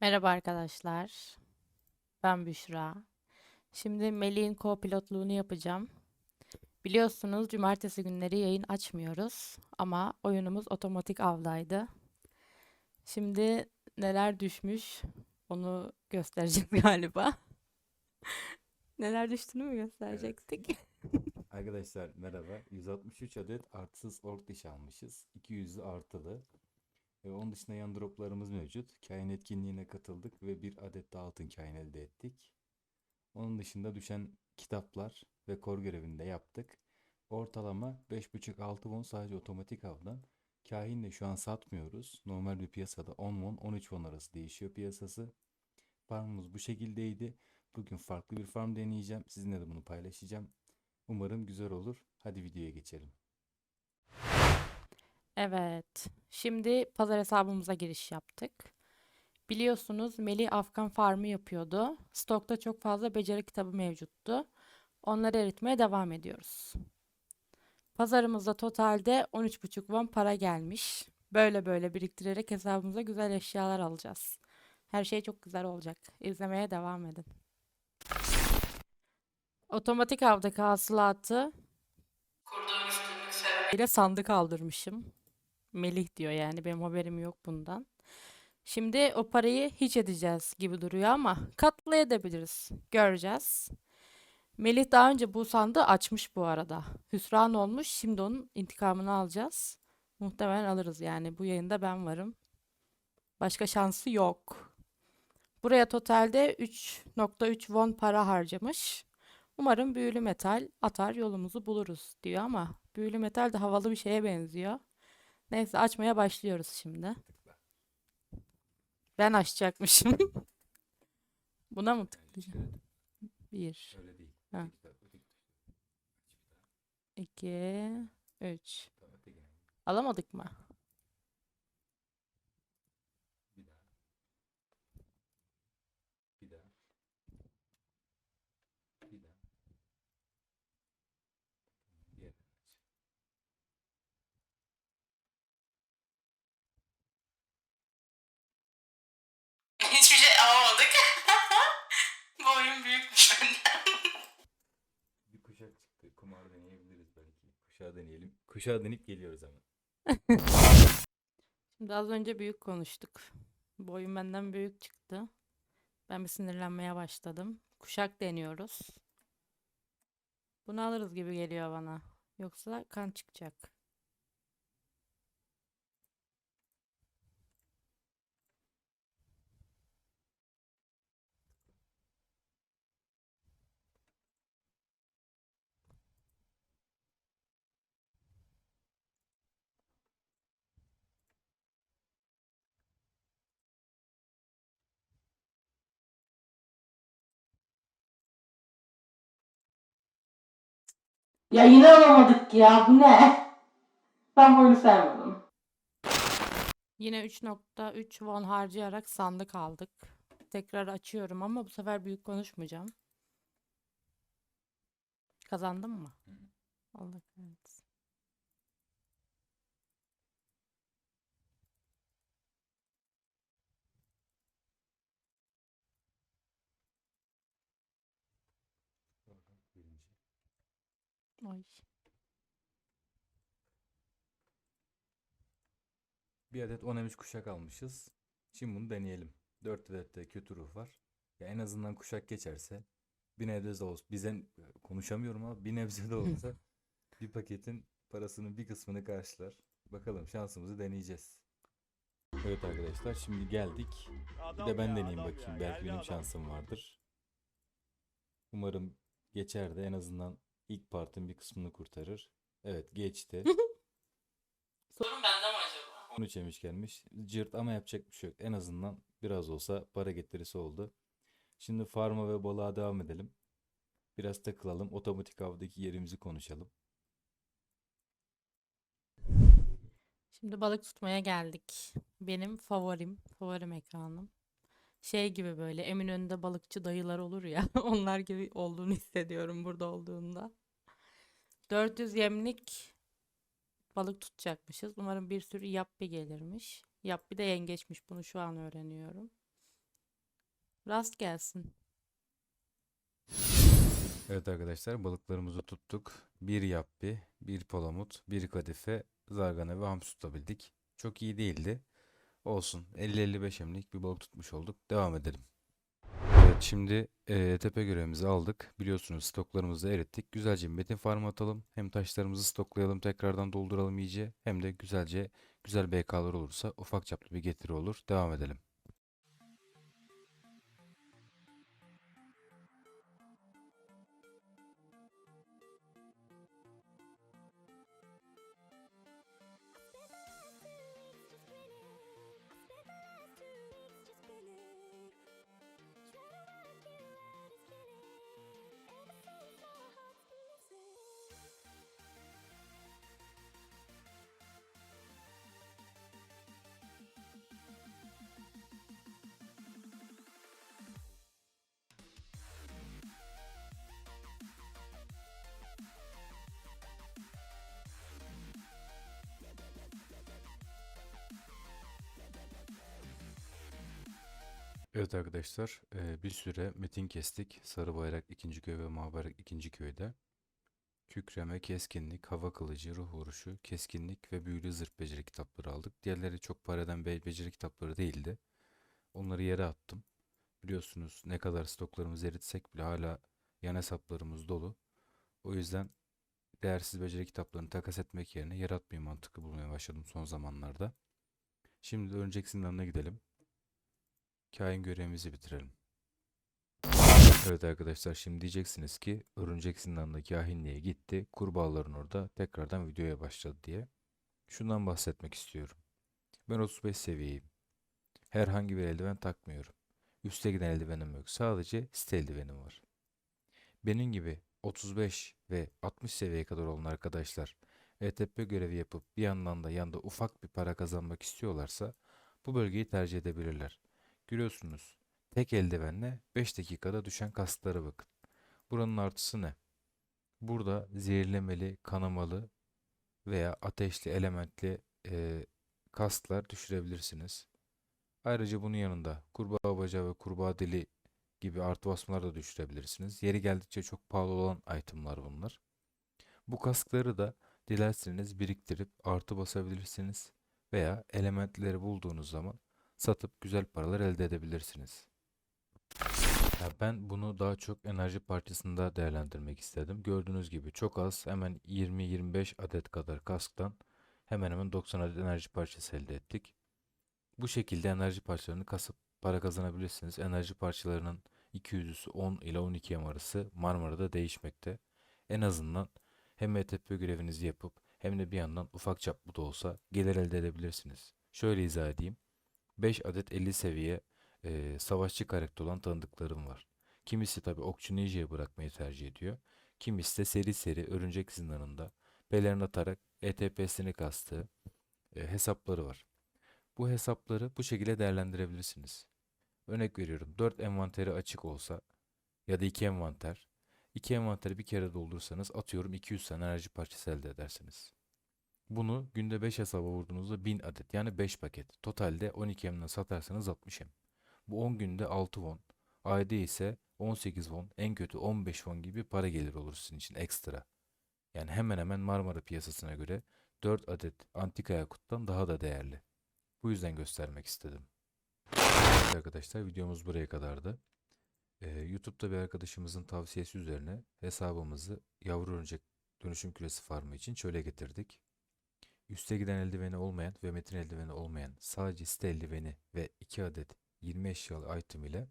Merhaba arkadaşlar. Ben Büşra. Şimdi Melih'in co-pilotluğunu yapacağım. Biliyorsunuz cumartesi günleri yayın açmıyoruz ama oyunumuz otomatik avdaydı. Şimdi neler düşmüş onu göstereceğiz galiba. Neler düştüğünü mü gösterecektik? Arkadaşlar merhaba. 163 adet artısız ork dişi almışız. 200'lü artılı. Ve onun dışında yan droplarımız mevcut. Kain etkinliğine katıldık ve bir adet de altın kain elde ettik. Onun dışında düşen kitaplar ve kor görevini de yaptık. Ortalama 5.5-6 won sadece otomatik avdan. Kahinle şu an satmıyoruz. Normal bir piyasada 10 won 13 won arası değişiyor piyasası. Farmımız bu şekildeydi. Bugün farklı bir farm deneyeceğim. Sizinle de bunu paylaşacağım. Umarım güzel olur. Hadi videoya geçelim. Evet. Şimdi pazar hesabımıza giriş yaptık. Biliyorsunuz Melih Afgan farmı yapıyordu. Stokta çok fazla beceri kitabı mevcuttu. Onları eritmeye devam ediyoruz. Pazarımızda totalde 13,5 won para gelmiş. Böyle böyle biriktirerek hesabımıza güzel eşyalar alacağız. Her şey çok güzel olacak. İzlemeye devam edin. Otomatik avdaki hasılatı sebebiyle sandık aldırmışım. Melih diyor yani benim haberim yok bundan. Şimdi o parayı hiç edeceğiz gibi duruyor ama katlayabiliriz. Göreceğiz. Melih daha önce bu sandığı açmış bu arada. Hüsran olmuş. Şimdi onun intikamını alacağız. Muhtemelen alırız yani. Bu yayında ben varım. Başka şansı yok. Buraya totalde 3.3 won para harcamış. Umarım büyülü metal atar yolumuzu buluruz diyor ama büyülü metal de havalı bir şeye benziyor. Neyse açmaya başlıyoruz şimdi. Ben açacakmışım. Buna mı tıklayacağım? Bir, Öyle değil. Ha. iki, üç. Alamadık mı? Bir daha. Bir daha. Bir daha. Diğer. Hiçbir şey alamadık. Bu benden. Bir kuşak çıktı. Kumar deneyebiliriz belki. Kuşağı deneyelim. Kuşağı deneyip geliyoruz hemen. Şimdi az önce büyük konuştuk. Bu oyun benden büyük çıktı. Ben bir sinirlenmeye başladım. Kuşak deniyoruz. Bunu alırız gibi geliyor bana. Yoksa kan çıkacak. Ya yine alamadık ya. Bu ne? Ben bu oyunu sevmedim. Yine 3.3 won harcayarak sandık aldık. Tekrar açıyorum ama bu sefer büyük konuşmayacağım. Kazandın mı? Allah kahretsin. Ay. Bir adet 10 emiş kuşak almışız. Şimdi bunu deneyelim. 4 adet de kötü ruh var. Ya en azından kuşak geçerse bir nebze de olsa bize konuşamıyorum ama bir nebze de olsa bir paketin parasının bir kısmını karşılar. Bakalım şansımızı deneyeceğiz. Evet arkadaşlar şimdi geldik. Bir de ben deneyeyim bakayım. Belki benim şansım vardır. Umarım geçer de en azından ilk partın bir kısmını kurtarır. Evet geçti. Sorun bende mi acaba? 13 yemiş gelmiş. Cırt ama yapacak bir şey yok. En azından biraz olsa para getirisi oldu. Şimdi farma ve balığa devam edelim. Biraz takılalım. Otomatik avdaki yerimizi konuşalım. Şimdi balık tutmaya geldik. Benim favorim, favorim ekranım. Şey gibi böyle Eminönü'nde balıkçı dayılar olur ya. Onlar gibi olduğunu hissediyorum burada olduğunda. 400 yemlik balık tutacakmışız. Umarım bir sürü yappi gelirmiş. Yappi de yengeçmiş. Bunu şu an öğreniyorum. Rast gelsin. Evet arkadaşlar balıklarımızı tuttuk. Bir yappi, bir palamut, bir kadife, zargana ve hamsi tutabildik. Çok iyi değildi. Olsun. 50-55 emlik bir balık tutmuş olduk. Devam edelim. Evet şimdi eee tepe görevimizi aldık. Biliyorsunuz stoklarımızı erittik. Güzelce metin farmı atalım. Hem taşlarımızı stoklayalım tekrardan dolduralım iyice. Hem de güzelce güzel BK'lar olursa ufak çaplı bir getiri olur. Devam edelim. Evet arkadaşlar bir süre metin kestik. Sarı bayrak ikinci köy ve mavi bayrak ikinci köyde. Kükreme, keskinlik, hava kılıcı, ruh vuruşu, keskinlik ve büyülü zırh beceri kitapları aldık. Diğerleri çok para eden be- beceri kitapları değildi. Onları yere attım. Biliyorsunuz ne kadar stoklarımızı eritsek bile hala yan hesaplarımız dolu. O yüzden değersiz beceri kitaplarını takas etmek yerine yere atmayı mantıklı bulmaya başladım son zamanlarda. Şimdi de zindanına gidelim. Kain görevimizi bitirelim. Evet arkadaşlar şimdi diyeceksiniz ki örümcek zindanında kahinliğe gitti. Kurbağaların orada tekrardan videoya başladı diye. Şundan bahsetmek istiyorum. Ben 35 seviyeyim. Herhangi bir eldiven takmıyorum. Üste giden eldivenim yok. Sadece site eldivenim var. Benim gibi 35 ve 60 seviyeye kadar olan arkadaşlar ETP görevi yapıp bir yandan da yanda ufak bir para kazanmak istiyorlarsa bu bölgeyi tercih edebilirler. Görüyorsunuz tek eldivenle 5 dakikada düşen kaslara bakın. Buranın artısı ne? Burada zehirlemeli, kanamalı veya ateşli elementli e, kaslar düşürebilirsiniz. Ayrıca bunun yanında kurbağa bacağı ve kurbağa dili gibi artı basmalar da düşürebilirsiniz. Yeri geldikçe çok pahalı olan itemlar bunlar. Bu kaskları da dilerseniz biriktirip artı basabilirsiniz veya elementleri bulduğunuz zaman satıp güzel paralar elde edebilirsiniz. Ya ben bunu daha çok enerji parçasında değerlendirmek istedim. Gördüğünüz gibi çok az hemen 20-25 adet kadar kasktan hemen hemen 90 adet enerji parçası elde ettik. Bu şekilde enerji parçalarını kasıp para kazanabilirsiniz. Enerji parçalarının 200'üsü 10 ile 12 M arası Marmara'da değişmekte. En azından hem ETP görevinizi yapıp hem de bir yandan ufak çaplı da olsa gelir elde edebilirsiniz. Şöyle izah edeyim. 5 adet 50 seviye e, savaşçı karakter olan tanıdıklarım var. Kimisi tabi okçu ninja'ya bırakmayı tercih ediyor. Kimisi de seri seri örümcek zindanında pelerin atarak ETP'sini kastığı e, hesapları var. Bu hesapları bu şekilde değerlendirebilirsiniz. Örnek veriyorum 4 envanteri açık olsa ya da 2 envanter. 2 envanteri bir kere doldursanız atıyorum 200 tane enerji parçası elde edersiniz. Bunu günde 5 hesaba vurduğunuzda 1000 adet yani 5 paket. Totalde 12 M'den satarsanız 60 M. Bu 10 günde 6 won. Ayda ise 18 won en kötü 15 won gibi para gelir olur sizin için ekstra. Yani hemen hemen Marmara piyasasına göre 4 adet antika yakuttan daha da değerli. Bu yüzden göstermek istedim. Evet arkadaşlar videomuz buraya kadardı. Ee, YouTube'da bir arkadaşımızın tavsiyesi üzerine hesabımızı yavru örümcek dönüşüm küresi farmı için çöle getirdik. Üste giden eldiveni olmayan ve metin eldiveni olmayan sadece site eldiveni ve 2 adet 20 eşyalı item ile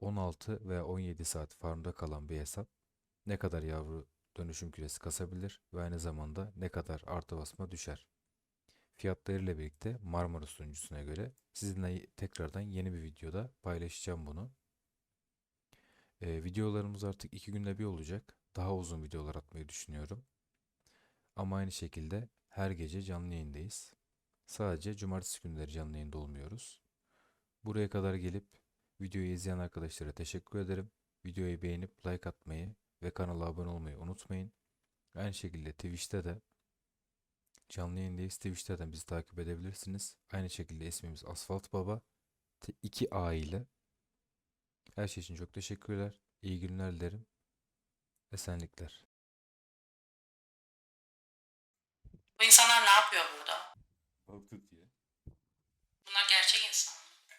16 veya 17 saat farmda kalan bir hesap ne kadar yavru dönüşüm küresi kasabilir ve aynı zamanda ne kadar artı basma düşer. Fiyatlarıyla birlikte Marmara sunucusuna göre sizinle tekrardan yeni bir videoda paylaşacağım bunu. Ee, videolarımız artık iki günde bir olacak. Daha uzun videolar atmayı düşünüyorum. Ama aynı şekilde her gece canlı yayındayız. Sadece cumartesi günleri canlı yayında olmuyoruz. Buraya kadar gelip videoyu izleyen arkadaşlara teşekkür ederim. Videoyu beğenip like atmayı ve kanala abone olmayı unutmayın. Aynı şekilde Twitch'te de canlı yayındayız. Twitch'ten bizi takip edebilirsiniz. Aynı şekilde ismimiz Asfalt Baba. 2A ile Her şey için çok teşekkürler. İyi günler dilerim. Esenlikler. Bu insanlar ne